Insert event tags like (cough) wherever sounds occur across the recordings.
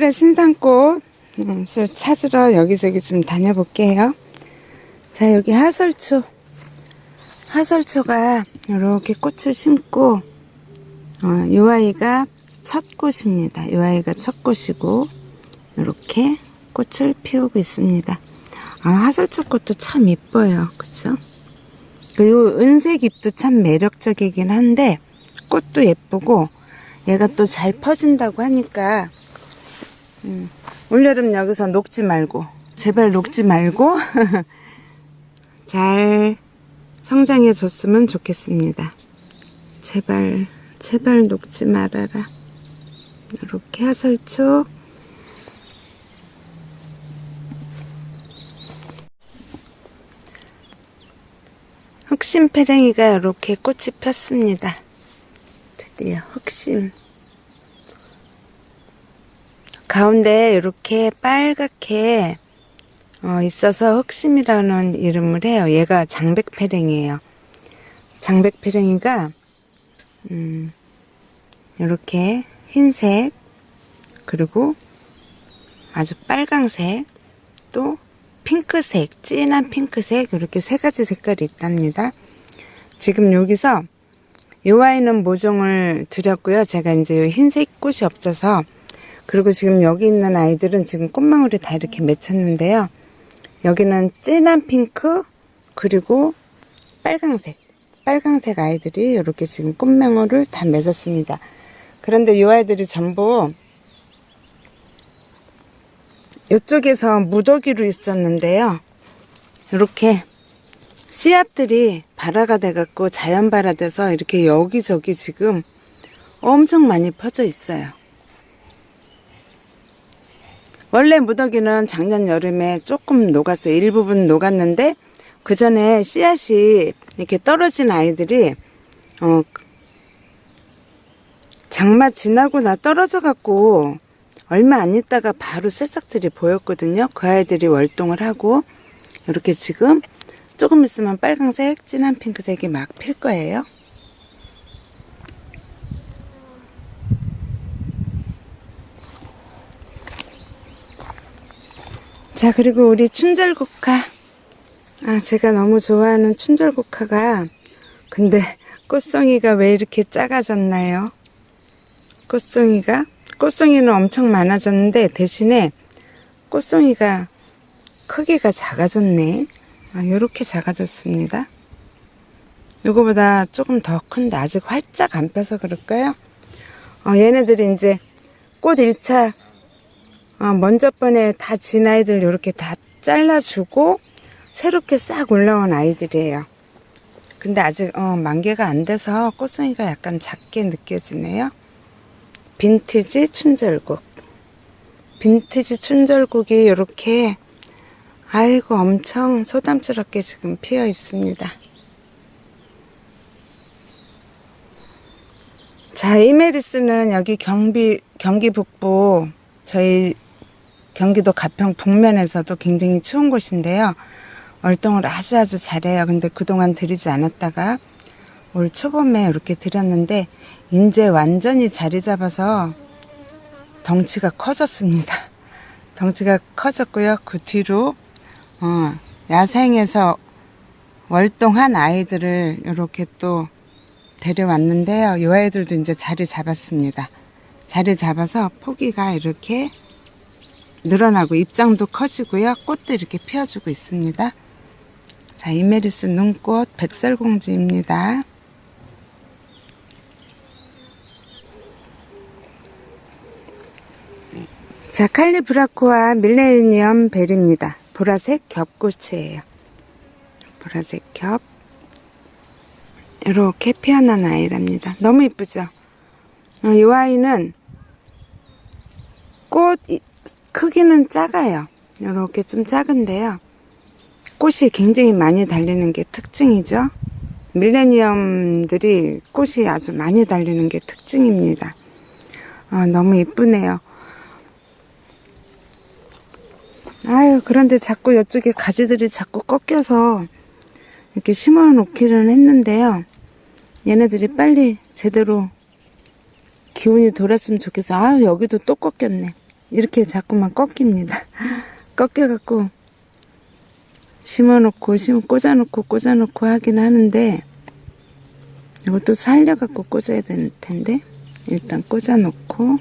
6월의 신상꽃을 찾으러 여기저기 좀 다녀볼게요. 자, 여기 하설초. 하설초가 이렇게 꽃을 심고, 어, 이 아이가 첫 꽃입니다. 이 아이가 첫 꽃이고, 이렇게 꽃을 피우고 있습니다. 아, 하설초 꽃도 참 이뻐요. 그쵸? 그리고 은색 잎도 참 매력적이긴 한데, 꽃도 예쁘고, 얘가 또 잘 퍼진다고 하니까, 음, 올여름 여기서 녹지 말고, 제발 녹지 말고, (laughs) 잘 성장해 줬으면 좋겠습니다. 제발, 제발 녹지 말아라. 이렇게 하설초. 흑심 페랭이가 이렇게 꽃이 폈습니다. 드디어 흑심. 가운데 이렇게 빨갛게 어, 있어서 흑심이라는 이름을 해요. 얘가 장백페랭이에요. 장백페랭이가 음, 이렇게 흰색 그리고 아주 빨강색 또 핑크색 진한 핑크색 이렇게 세 가지 색깔이 있답니다. 지금 여기서 이 아이는 모종을 드렸고요. 제가 이제 흰색 꽃이 없어서 그리고 지금 여기 있는 아이들은 지금 꽃망울이 다 이렇게 맺혔는데요. 여기는 진한 핑크 그리고 빨강색 빨강색 아이들이 이렇게 지금 꽃망울을 다 맺었습니다. 그런데 이 아이들이 전부 이쪽에서 무더기로 있었는데요. 이렇게 씨앗들이 발화가 돼갖고 자연 발화돼서 이렇게 여기저기 지금 엄청 많이 퍼져 있어요. 원래 무더기는 작년 여름에 조금 녹았어요. 일부분 녹았는데 그 전에 씨앗이 이렇게 떨어진 아이들이 어 장마 지나고 나 떨어져 갖고 얼마 안 있다가 바로 새싹들이 보였거든요. 그 아이들이 월동을 하고 이렇게 지금 조금 있으면 빨강색, 진한 핑크색이 막 필 거예요. 자, 그리고 우리 춘절국화. 아, 제가 너무 좋아하는 춘절국화가 근데 꽃송이가 왜 이렇게 작아졌나요? 꽃송이가 꽃송이는 엄청 많아졌는데 대신에 꽃송이가 크기가 작아졌네. 아, 요렇게 작아졌습니다. 요거보다 조금 더 큰데 아직 활짝 안 펴서 그럴까요? 어, 얘네들이 이제 꽃 1차 어, 먼저 번에 다 진 아이들 이렇게 다 잘라주고 새롭게 싹 올라온 아이들이에요. 근데 아직 어, 만개가 안 돼서 꽃송이가 약간 작게 느껴지네요. 빈티지 춘절국. 빈티지 춘절국이 이렇게 아이고 엄청 소담스럽게 지금 피어 있습니다. 자, 이메리스는 여기 경비, 경기 북부 저희 경기도 가평 북면에서도 굉장히 추운 곳인데요. 월동을 아주 아주 잘해요. 근데 그동안 들이지 않았다가 올 초봄에 이렇게 들였는데 이제 완전히 자리 잡아서 덩치가 커졌습니다. (laughs) 덩치가 커졌고요. 그 뒤로 어, 야생에서 월동한 아이들을 이렇게 또 데려왔는데요. 이 아이들도 이제 자리 잡았습니다. 자리 잡아서 포기가 이렇게 늘어나고 입장도 커지고요. 꽃도 이렇게 피워주고 있습니다. 자, 이메리스 눈꽃 백설공주입니다. 자, 칼리브라코와 밀레니엄 벨입니다. 보라색 겹꽃이에요. 보라색 겹. 이렇게 피어난 아이랍니다. 너무 이쁘죠? 어, 이 아이는 꽃 크기는 작아요. 이렇게 좀 작은데요. 꽃이 굉장히 많이 달리는 게 특징이죠. 밀레니엄들이 꽃이 아주 많이 달리는 게 특징입니다. 어, 너무 이쁘네요. 아유, 그런데 자꾸 이쪽에 가지들이 자꾸 꺾여서 이렇게 심어 놓기는 했는데요. 얘네들이 빨리 제대로 기운이 돌았으면 좋겠어. 아유, 여기도 또 꺾였네. 이렇게 자꾸만 꺾입니다. 꺾여갖고 심어놓고 심 꽂아놓고 꽂아놓고 하긴 하는데 이것도 살려갖고 꽂아야 될 텐데 일단 꽂아놓고.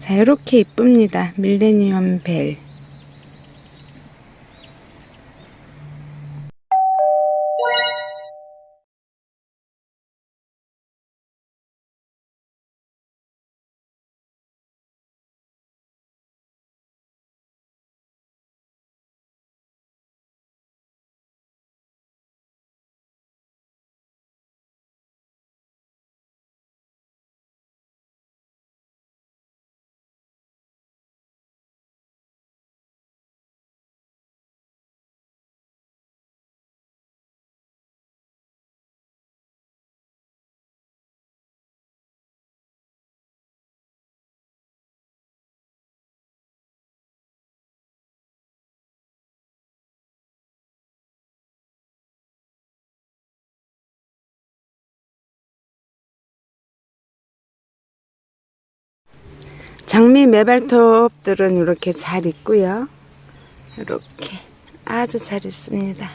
자 이렇게 이쁩니다. 밀레니엄 벨 장미 매발톱들은 이렇게 잘 있고요. 이렇게 아주 잘 있습니다.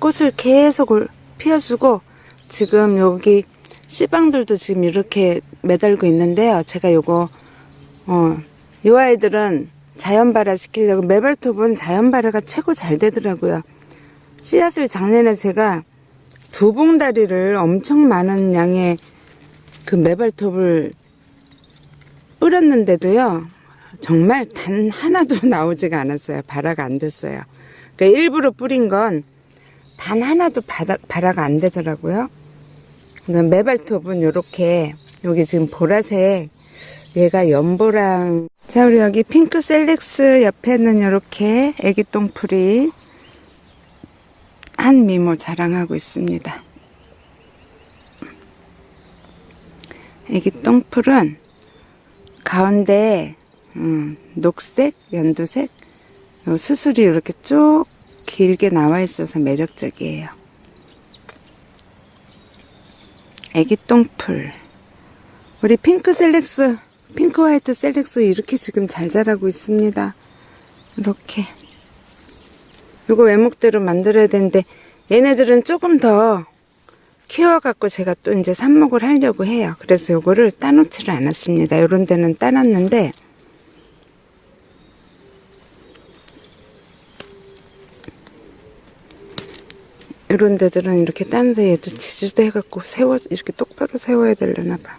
꽃을 계속 올- 피워주고 지금 여기 씨방들도 지금 이렇게 매달고 있는데요. 제가 요거 어, 요 아이들은 자연 발화 시키려고 매발톱은 자연 발화가 최고 잘 되더라고요. 씨앗을 작년에 제가 두 봉다리를 엄청 많은 양의 그 매발톱을 뿌렸는데도요, 정말 단 하나도 (laughs) 나오지가 않았어요. 발화가 안 됐어요. 그러니까 일부러 뿌린 건 단 하나도 바다, 발화가 안 되더라고요. 근데 매발톱은 요렇게, 여기 지금 보라색, 얘가 연보랑, 자, 우리 여기 핑크 셀렉스 옆에는 요렇게 애기 똥풀이 한 미모 자랑하고 있습니다. 애기 똥풀은 가운데 음, 녹색, 연두색 요 수술이 이렇게 쭉 길게 나와 있어서 매력적이에요. 애기 똥풀 우리 핑크 셀렉스 핑크 화이트 셀렉스 이렇게 지금 잘 자라고 있습니다. 이렇게 이거 외목대로 만들어야 되는데 얘네들은 조금 더 키워갖고 제가 또 이제 삽목을 하려고 해요. 그래서 요거를 따놓지를 않았습니다. 요런 데는 따놨는데, 요런 데들은 이렇게 따는데 얘도 지지도 해갖고 세워, 이렇게 똑바로 세워야 되려나 봐.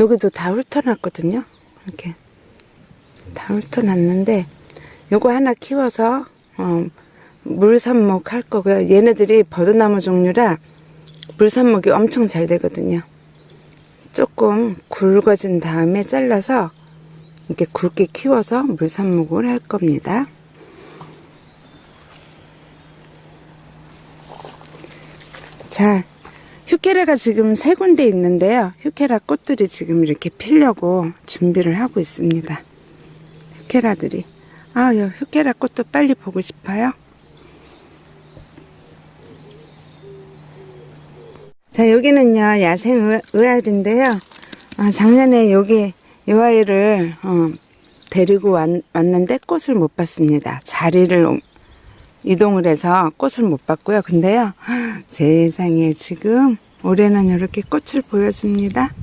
여기도 다 훑어놨거든요. 이렇게. 다 훑어놨는데, 요거 하나 키워서, 어, 물삽목 할 거고요. 얘네들이 버드나무 종류라 물삽목이 엄청 잘 되거든요. 조금 굵어진 다음에 잘라서 이렇게 굵게 키워서 물삽목을 할 겁니다. 자, 휴케라가 지금 세 군데 있는데요. 휴케라 꽃들이 지금 이렇게 피려고 준비를 하고 있습니다. 휴케라들이. 아, 요 휴케라 꽃도 빨리 보고 싶어요. 자, 여기는요, 야생 의- 의아리인데요. 아, 작년에 여기, 이 아이를, 어, 데리고 왔, 왔는데 꽃을 못 봤습니다. 자리를 옮- 이동을 해서 꽃을 못 봤고요. 근데요, 세상에 지금 올해는 이렇게 꽃을 보여줍니다.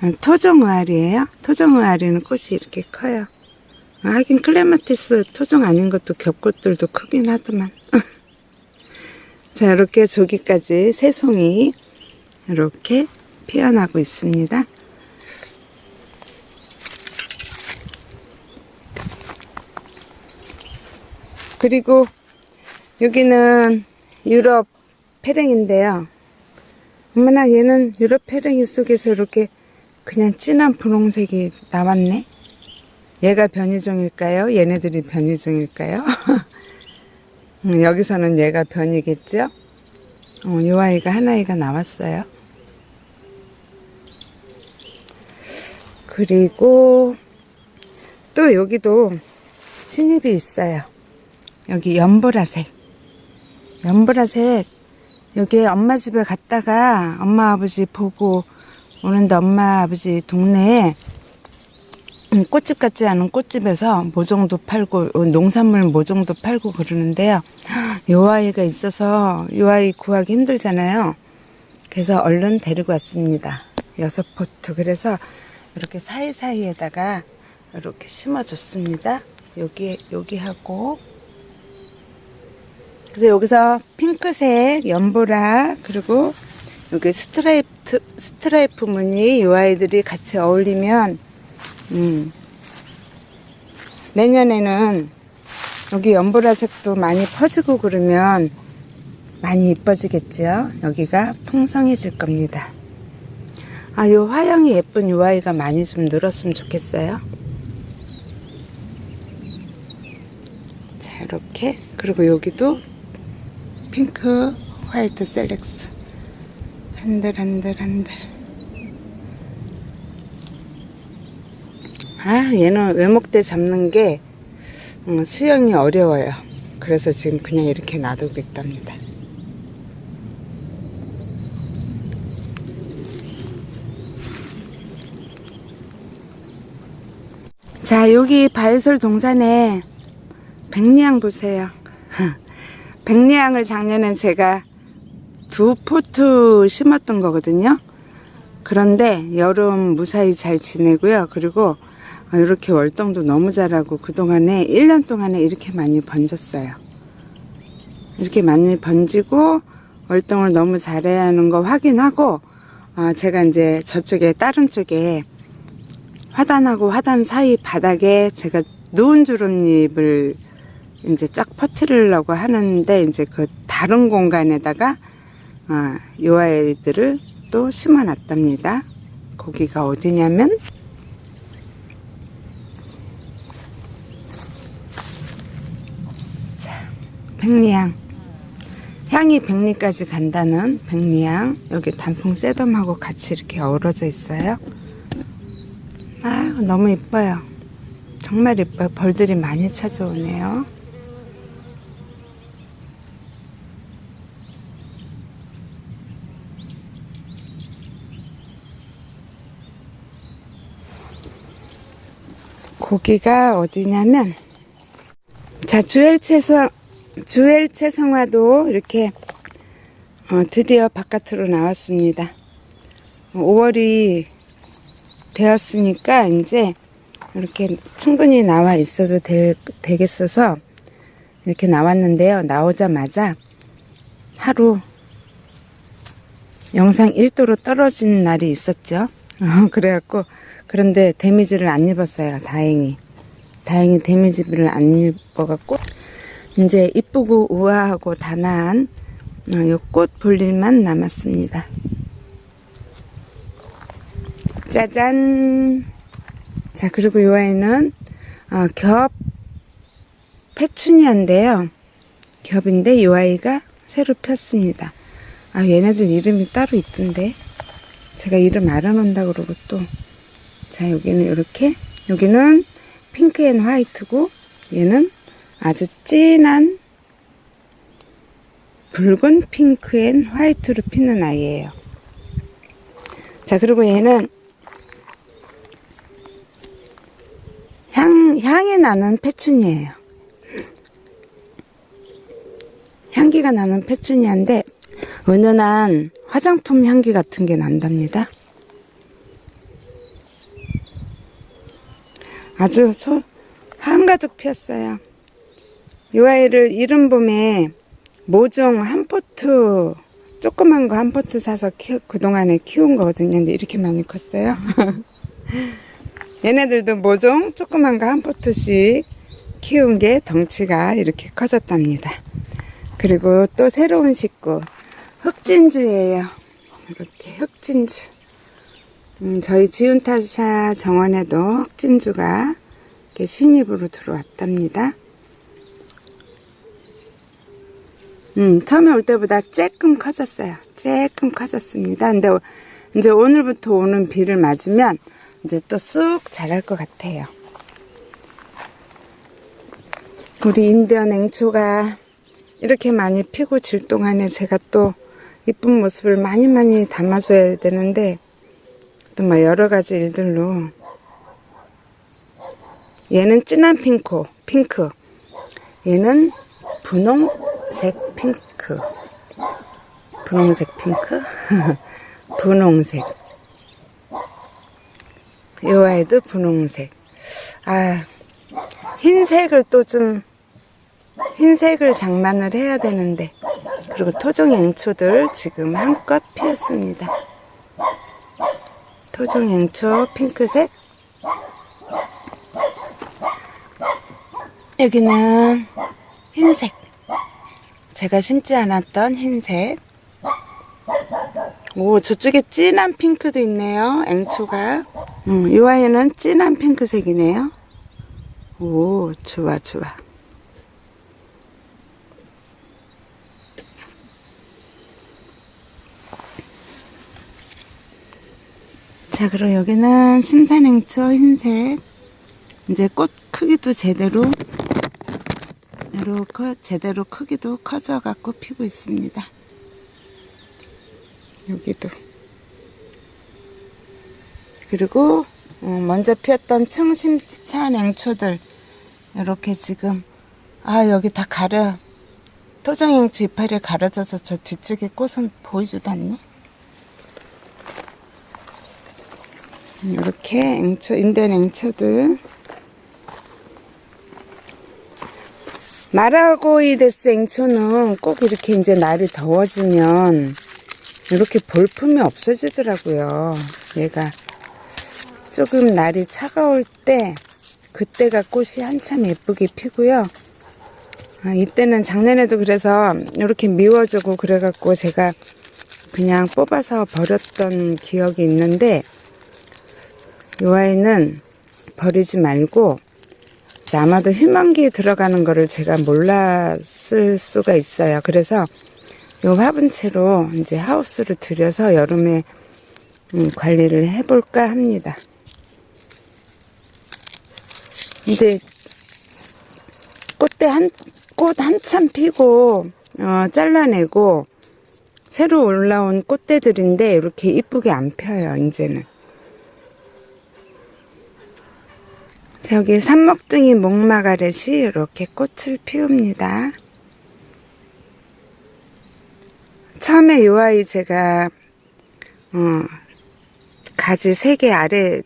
아, 토종 의아리예요. 토종 의아리는 꽃이 이렇게 커요. 아, 하긴 클레마티스 토종 아닌 것도 겹꽃들도 크긴 하더만. (laughs) 자, 이렇게 저기까지 새 송이 이렇게 피어나고 있습니다. 그리고 여기는 유럽 페랭인데요. 어머나 얘는 유럽 페랭이 속에서 이렇게 그냥 진한 분홍색이 나왔네. 얘가 변이종일까요? 얘네들이 변이종일까요? (laughs) 음, 여기서는 얘가 변이겠죠? 어, 이 아이가 하나이가 나왔어요. 그리고 또 여기도 신입이 있어요. 여기 연보라색. 연보라색 여기 엄마 집에 갔다가 엄마 아버지 보고 오는데 엄마 아버지 동네에 음, 꽃집 같지 않은 꽃집에서 모종도 팔고 어, 농산물 모종도 팔고 그러는데요. 요 아이가 있어서 요 아이 구하기 힘들잖아요. 그래서 얼른 데리고 왔습니다. 여섯 포트. 그래서 이렇게 사이사이에다가 이렇게 심어줬습니다. 여기, 여기 하고. 그래서 여기서 핑크색 연보라, 그리고 여기 스트라이프, 스트라이프 무늬 이 아이들이 같이 어울리면, 음, 내년에는 여기 연보라색도 많이 퍼지고 그러면 많이 이뻐지겠죠? 여기가 풍성해질 겁니다. 아, 요 화형이 예쁜 요 아이가 많이 좀 늘었으면 좋겠어요. 자, 이렇게. 그리고 여기도 핑크 화이트 셀렉스. 한들, 한들, 한들. 아, 얘는 외목대 잡는 게 음, 수영이 어려워요. 그래서 지금 그냥 이렇게 놔두고 있답니다. 자, 여기 바이솔 동산에 백리향 보세요. (laughs) 백리향을 작년엔 제가 두 포트 심었던 거거든요. 그런데 여름 무사히 잘 지내고요. 그리고 이렇게 월동도 너무 잘하고 그동안에 1년 동안에 이렇게 많이 번졌어요. 이렇게 많이 번지고 월동을 너무 잘해야 하는 거 확인하고 아, 제가 이제 저쪽에 다른 쪽에 화단하고 화단 사이 바닥에 제가 누운 주름잎을 이제 쫙 퍼뜨리려고 하는데 이제 그 다른 공간에다가 아, 요 아이들을 또 심어 놨답니다. 거기가 어디냐면 백리향 향이 백리까지 간다는 백리향 여기 단풍 새돔하고 같이 이렇게 어우러져 있어요. 아, 너무 이뻐요. 정말 이뻐요. 벌들이 많이 찾아오네요. 고기가 어디냐면, 자, 주엘채성, 주엘채 성화도 이렇게, 어, 드디어 바깥으로 나왔습니다. 5월이 되었으니까 이제 이렇게 충분히 나와 있어도 되, 되겠어서 이렇게 나왔는데요. 나오자마자 하루 영상 1도로 떨어진 날이 있었죠. (laughs) 그래갖고 그런데 데미지를 안 입었어요. 다행히. 다행히 데미지를 안 입어갖고 이제 이쁘고 우아하고 단아한 어, 요꽃 볼일만 남았습니다. 짜잔. 자, 그리고 요 아이는, 어, 겹, 페추니아인데요. 겹인데 요 아이가 새로 폈습니다. 아, 얘네들 이름이 따로 있던데. 제가 이름 알아놓는다 그러고 또. 자, 여기는 이렇게. 여기는 핑크 앤 화이트고, 얘는 아주 진한 붉은 핑크 앤 화이트로 피는 아이예요. 자, 그리고 얘는 향, 향이 나는 페추니아예요. 향기가 나는 페추니아인데 은은한 화장품 향기 같은 게 난답니다. 아주 소, 한가득 피었어요. 이 아이를 이른 봄에 모종 한 포트 조그만 거 한 포트 사서 키, 그동안에 키운 거거든요. 근데 이렇게 많이 컸어요. (laughs) 얘네들도 모종 조그만 거 한 포트씩 키운 게 덩치가 이렇게 커졌답니다. 그리고 또 새로운 식구 흑진주예요. 이렇게 흑진주. 음, 저희 지운타샤 정원에도 흑진주가 신입으로 들어왔답니다. 음, 처음에 올 때보다 조금 커졌어요. 조금 커졌습니다. 근데 이제 오늘부터 오는 비를 맞으면 이제 또 쑥 자랄 것 같아요. 우리 인디언 앵초가 이렇게 많이 피고 질 동안에 제가 또 이쁜 모습을 많이 많이 담아줘야 되는데 또 뭐 여러 가지 일들로 얘는 진한 핑크 핑크 얘는 분홍색 핑크. 분홍색 핑크? (laughs) 분홍색. 이 아이도 분홍색. 아 흰색을 또 좀 흰색을 장만을 해야 되는데. 그리고 토종 앵초들 지금 한껏 피었습니다. 토종 앵초 핑크색? 여기는 흰색 제가 심지 않았던 흰색. 오 저쪽에 진한 핑크도 있네요 앵초가. 음, 이 아이는 진한 핑크색이네요. 오 좋아 좋아. 자 그리고 여기는 심산앵초 흰색. 이제 꽃 크기도 제대로 이렇게 제대로 크기도 커져 갖고 피고 있습니다. 여기도. 그리고 어, 먼저 피었던 충심산 앵초들 이렇게 지금 아 여기 다 가려 토종 앵초 이파리 가려져서 저 뒤쪽에 꽃은 보이지도 않네? 이렇게 앵초 인된 앵초들 마라고이데스 앵초는 꼭 이렇게 이제 날이 더워지면 이렇게 볼품이 없어지더라고요. 얘가 조금 날이 차가울 때 그때가 꽃이 한참 예쁘게 피고요. 아, 이때는 작년에도 그래서 이렇게 미워지고 그래갖고 제가 그냥 뽑아서 버렸던 기억이 있는데 이 아이는 버리지 말고 아마도 휴먼기에 들어가는 거를 제가 몰랐을 수가 있어요. 그래서 이 화분채로 이제 하우스를 들여서 여름에 음, 관리를 해볼까 합니다. 이제 꽃대 한, 꽃 한참 피고, 어, 잘라내고, 새로 올라온 꽃대들인데, 이렇게 이쁘게 안 펴요, 이제는. 저기 산먹둥이 목마가렛이 이렇게 꽃을 피웁니다. 처음에 요 아이 제가 어, 가지 세개 아래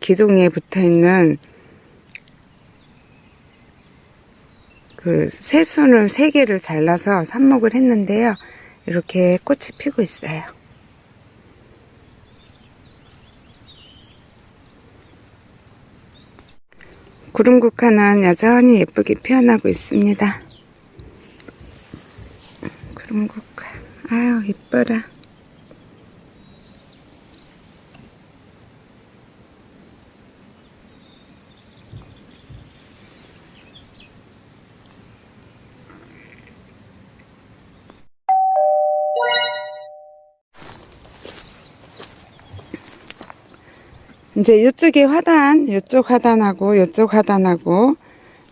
기둥에 붙어 있는 그 새순을 세 개를 잘라서 삽목을 했는데요. 이렇게 꽃이 피고 있어요. 구름 국화는 여전히 예쁘게 피어나고 있습니다. 구름 국화, 아유, 이뻐라. 이제 이쪽에 화단, 이쪽 화단하고 이쪽 화단하고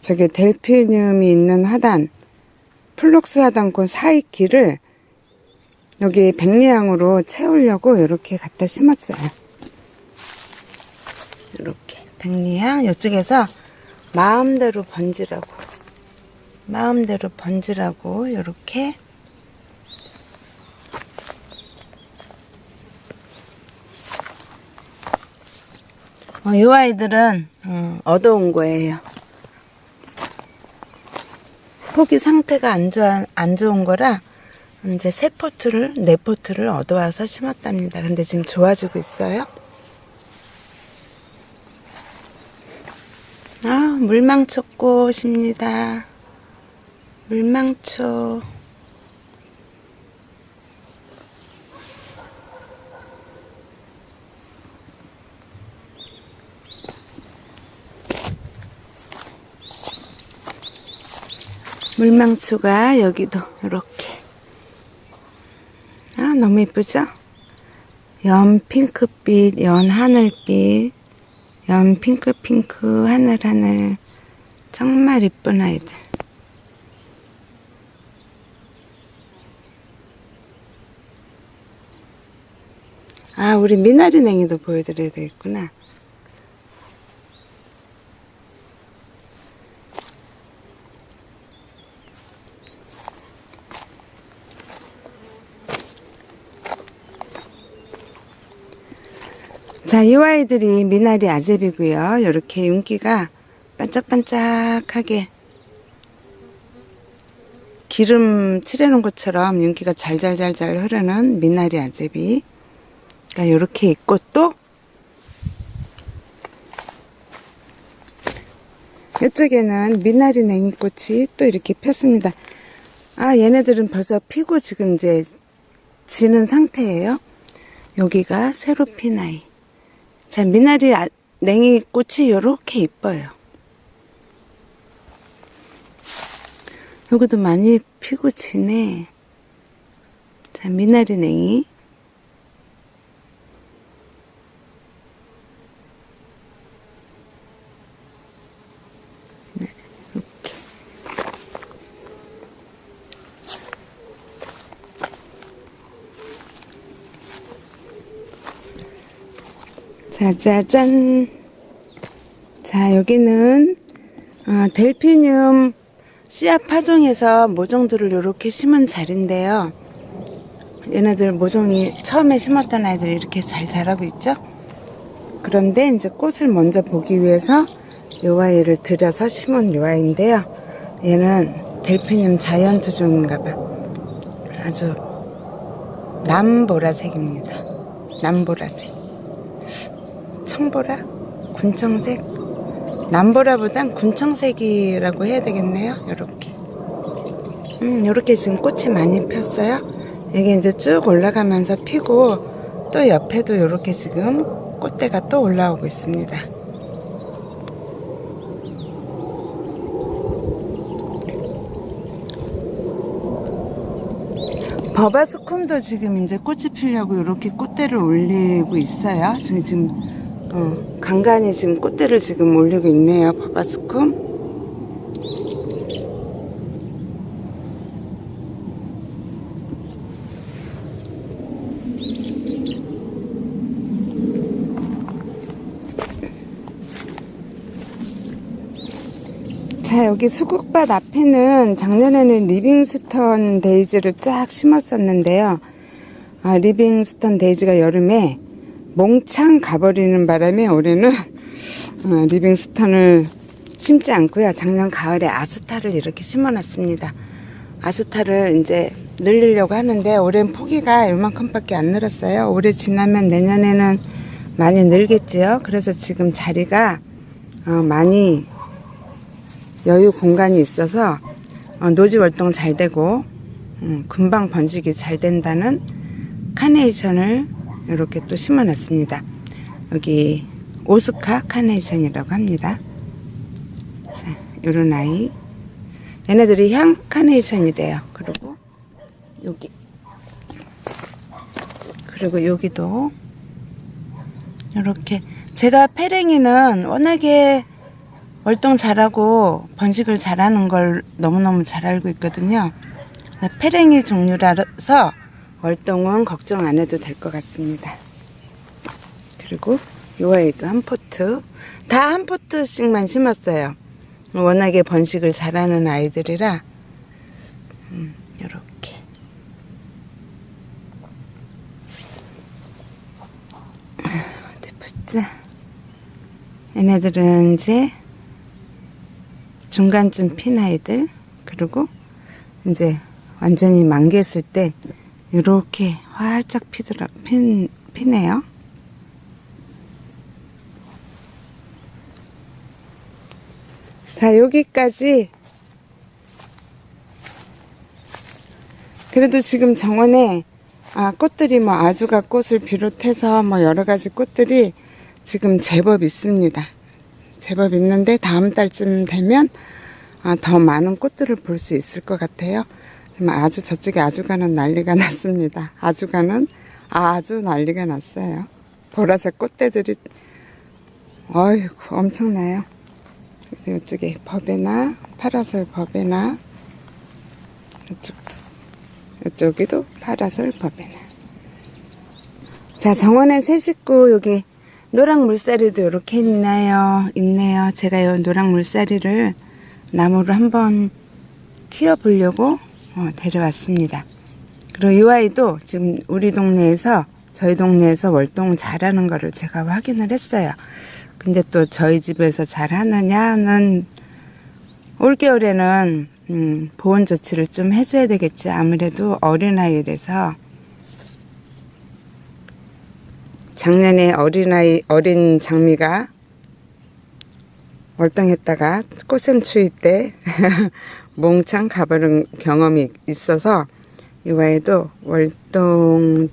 저기 델피늄이 있는 화단, 플록스 화단권 사이 길을 여기 백리향으로 채우려고 이렇게 갖다 심었어요. 이렇게 백리향 이쪽에서 마음대로 번지라고 마음대로 번지라고 이렇게 어, 이 아이들은 어, 얻어온 거예요. 포기 상태가 안, 좋아, 안 좋은 거라 이제 새 포트를 네 포트를 얻어와서 심었답니다. 근데 지금 좋아지고 있어요. 아 물망초 꽃입니다. 물망초. 물망초가 여기도 이렇게 아 너무 예쁘죠? 연 핑크빛, 연 하늘빛, 연 핑크 핑크 하늘 하늘 정말 예쁜 아이들 아, 우리 미나리 냉이도 보여드려야 되겠구나. 자, 이 아이들이 미나리 아제비고요. 이렇게 윤기가 반짝반짝하게 기름 칠해놓은 것처럼 윤기가 잘잘잘잘 흐르는 미나리 아제비. 가 이렇게 있고 또 이쪽에는 미나리 냉이꽃이 또 이렇게 폈습니다. 아, 얘네들은 벌써 피고 지금 이제 지는 상태예요. 여기가 새로 핀 아이. 자, 미나리 아, 냉이 꽃이 이렇게 이뻐요. 여기도 많이 피고 지네. 자, 미나리 냉이. 짜자잔. 자, 여기는 어, 델피늄 씨앗 파종해서 모종들을 이렇게 심은 자리인데요. 얘네들 모종이 처음에 심었던 아이들이 이렇게 잘 자라고 있죠? 그런데 이제 꽃을 먼저 보기 위해서 요 아이를 들여서 심은 요 아이인데요. 얘는 델피늄 자이언트 종인가 봐. 아주 남보라색입니다. 남보라색. 청보라? 군청색? 남보라보단 군청색이라고 해야 되겠네요. 요렇게. 음, 요렇게 지금 꽃이 많이 폈어요. 이게 이제 쭉 올라가면서 피고 또 옆에도 요렇게 지금 꽃대가 또 올라오고 있습니다. 버바스콘도 지금 이제 꽃이 피려고 이렇게 꽃대를 올리고 있어요. 지금 어, 간간히 지금 꽃대를 지금 올리고 있네요. 버바스콘. 자, 여기 수국밭 앞에는 작년에는 리빙스턴 데이지를 쫙 심었었는데요. 아, 리빙스턴 데이지가 여름에 몽창 가버리는 바람에 올해는 어, 리빙스턴을 심지 않고요. 작년 가을에 아스타를 이렇게 심어놨습니다. 아스타를 이제 늘리려고 하는데 올해는 포기가 이만큼밖에 안 늘었어요. 올해 지나면 내년에는 많이 늘겠지요. 그래서 지금 자리가 어, 많이 여유 공간이 있어서 어, 노지 활동 잘 되고 음, 금방 번지기 잘 된다는 카네이션을 이렇게 또 심어놨습니다. 여기 오스카 카네이션이라고 합니다. 자, 요런 아이. 얘네들이 향 카네이션이래요. 그리고 여기 그리고 여기도 이렇게 제가 페랭이는 워낙에 월동 잘하고 번식을 잘하는 걸 너무너무 잘 알고 있거든요. 페랭이 종류라서 월동은 걱정 안 해도 될 것 같습니다. 그리고 요 아이도 한 포트 다 한 포트씩만 심었어요. 워낙에 번식을 잘하는 아이들이라 음, 요렇게 어디 보자. 얘네들은 이제 중간쯤 핀 아이들 그리고 이제 완전히 만개했을 때 이렇게 활짝 피더라 핀 피네요. 자 여기까지 그래도 지금 정원에 아 꽃들이 뭐 아주가 꽃을 비롯해서 뭐 여러 가지 꽃들이 지금 제법 있습니다. 제법 있는데 다음 달쯤 되면 아, 더 많은 꽃들을 볼 수 있을 것 같아요. 아주 저쪽에 아주가는 난리가 (laughs) 났습니다. 아주가는 아주 난리가 났어요. 보라색 꽃대들이 어이구 엄청나요. 이쪽에 법에나 파라솔 법에나 이쪽, 이쪽에도 파라솔 법에나 자, 정원의 새 식구, 여기 노랑 물살이도 이렇게 있나요? 있네요. 제가 이 노랑 물살이를 나무로 한번 키워보려고 어, 데려왔습니다. 그리고 이 아이도 지금 우리 동네에서, 저희 동네에서 월동 잘하는 거를 제가 확인을 했어요. 근데 또 저희 집에서 잘 하느냐는 올겨울에는 음, 보온 조치를 좀 해줘야 되겠지. 아무래도 어린아이라서 작년에 어린아이, 어린 장미가 월동했다가 꽃샘 추위 때 (laughs) 몽창 가버린 경험이 있어서 이와에도 월동을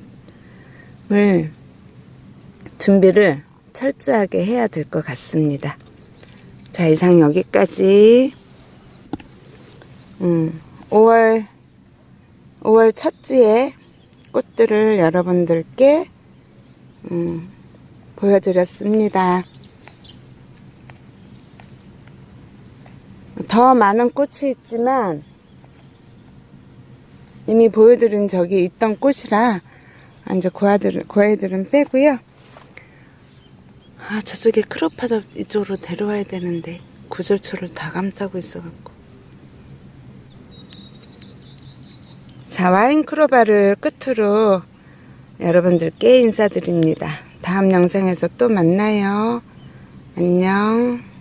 준비를 철저하게 해야 될 것 같습니다. 자, 이상 여기까지 음, 5월 5월 첫 주에 꽃들을 여러분들께 음, 보여드렸습니다. 더 많은 꽃이 있지만 이미 보여드린 저기 있던 꽃이라 이제 고아들 고아이들은 빼고요. 아 저쪽에 크로파도 이쪽으로 데려와야 되는데 구절초를 다 감싸고 있어갖고. 자 와인 크로바를 끝으로 여러분들께 인사드립니다. 다음 영상에서 또 만나요. 안녕.